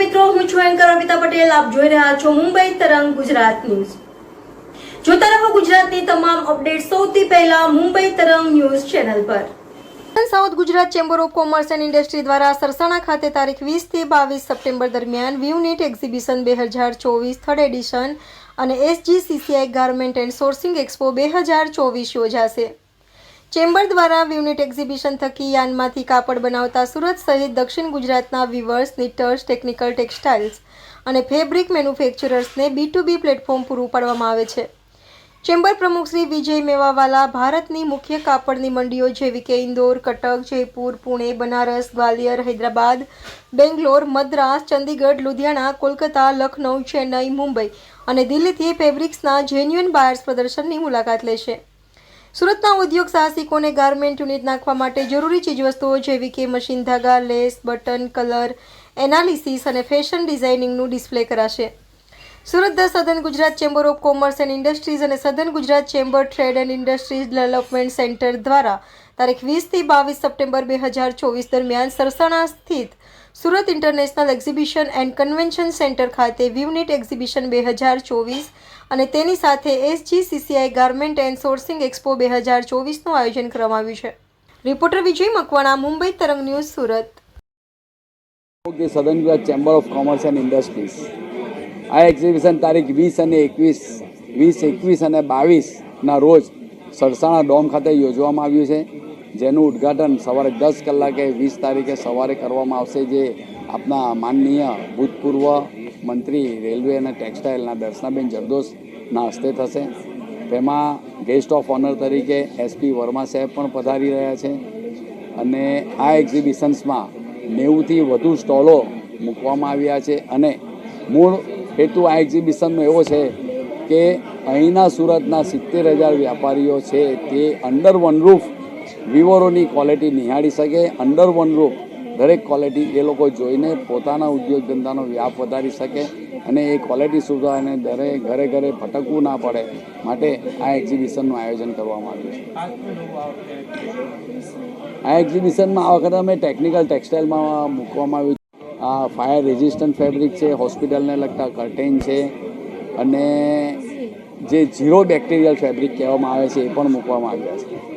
મિત્રો, હું છું એન્કર અમિતા પટેલ. આપ જોઈ રહ્યા છો મુંબઈ તરંગ ગુજરાત ન્યૂઝ. જોતા રહો ગુજરાતની તમામ અપડેટ સૌથી પહેલા મુંબઈ તરંગ ન્યૂઝ ચેનલ પર. South Gujarat chamber of commerce and industry દ્વારા સરસાણા ખાતે તારીખ વીસથી બાવીસ સપ્ટેમ્બર દરમિયાન વ્યુનિટ એક્ઝિબિશન બે હજાર ચોવીસ થર્ડ એડિશન અને SGCCI garment and sourcing expo બે હજાર ચોવીસ યોજાશે. ચેમ્બર દ્વારા વ્યુનિટ એક્ઝિબિશન થકી યાનમાંથી કાપડ બનાવતા સુરત સહિત દક્ષિણ ગુજરાતના વિવર્સ નિટર્સ ટેકનિકલ ટેક્સટાઇલ્સ અને ફેબ્રિક મેન્યુફેક્ચરર્સને બી ટુ બી પ્લેટફોર્મ પૂરું પાડવામાં આવે છે. ચેમ્બર પ્રમુખ શ્રી વિજય મેવાવાલા ભારતની મુખ્ય કાપડની મંડીઓ જેવી કે ઇન્દોર, કટક, જયપુર, પુણે, બનારસ, ગ્વાલિયર, હૈદરાબાદ, બેંગ્લોર, મદ્રાસ, ચંદીગઢ, લુધિયાણા, કોલકાતા લખનૌ ચેન્નઈ, મુંબઈ અને દિલ્હીથી ફેબ્રિક્સના જેન્યુઅન બાયર્સ પ્રદર્શનની મુલાકાત લેશે. સુરતના ઉદ્યોગ સાહસિકોને ગાર્મેન્ટ યુનિટ નાખવા માટે જરૂરી ચીજવસ્તુઓ જેવી કે મશીન ધાગા, લેસ, બટન, કલર, એનાલિસિસ અને ફેશન ડિઝાઇનિંગનું ડિસ્પ્લે કરાશે. Surat the southern Gujarat chamber of commerce and industries અને southern Gujarat chamber trade and industries development centre દ્વારા તારીખ વીસથી બાવીસ સપ્ટેમ્બર બે હજાર ચોવીસ દરમિયાન સરસાણા સ્થિત Surat international exhibition and convention centre ખાતે વ્યુનિટ એક્ઝિબિશન બે હજાર ચોવીસ અને તેની સાથે SGCCI garment and sourcing expo બે હજાર ચોવીસનું આયોજન કરવામાં આવ્યું છે. Reporter Vijay Makwana, Mumbai Tarang news, Surat. Southern chamber of commerce and industries આ એક્ઝિબિશન તારીખ વીસ અને એકવીસ, વીસ, એકવીસ અને બાવીસના રોજ સરસાણા ડોમ ખાતે યોજવામાં આવ્યું છે. જેનું ઉદ્ઘાટન સવારે દસ કલાકે વીસ તારીખે સવારે કરવામાં આવશે જે આપના માનનીય ભૂતપૂર્વ મંત્રી રેલવે અને ટેક્સટાઇલના દર્શનાબેન જરદોશના હસ્તે થશે. તેમાં ગેસ્ટ ઓફ ઓનર તરીકે એસપી વર્મા સાહેબ પણ પધારી રહ્યા છે. અને આ એક્ઝિબિશન્સમાં નેવુંથી વધુ સ્ટોલો મૂકવામાં આવ્યા છે. અને મૂળ હેતુ આ એક્ઝિબિશનનો એવો છે કે અહીંના સુરતના સિત્તેર હજાર વ્યાપારીઓ છે તે અંડર વન રૂફ વિવરોની ક્વોલિટી નિહાળી શકે. અંડર વન રૂફ દરેક ક્વોલિટી એ લોકો જોઈને પોતાના ઉદ્યોગ ધંધાનો વ્યાપ વધારી શકે અને એ ક્વોલિટી સુધારાને અને દરે ઘરે ઘરે ભટકવું ના પડે માટે આ એક્ઝિબિશનનું આયોજન કરવામાં આવ્યું છે. આ એક્ઝિબિશનમાં આ વખતે અમે ટેકનિકલ ટેક્સટાઇલમાં મૂકવામાં આવ્યું આ ફાયર રેઝિસ્ટન્ટ ફેબ્રિક છે હોસ્પિટલને લગતા કર્ટેન છે અને જે ઝીરો બેક્ટેરિયલ ફેબ્રિક કહેવામાં આવે છે, એ પણ મૂકવામાં આવ્યા છે.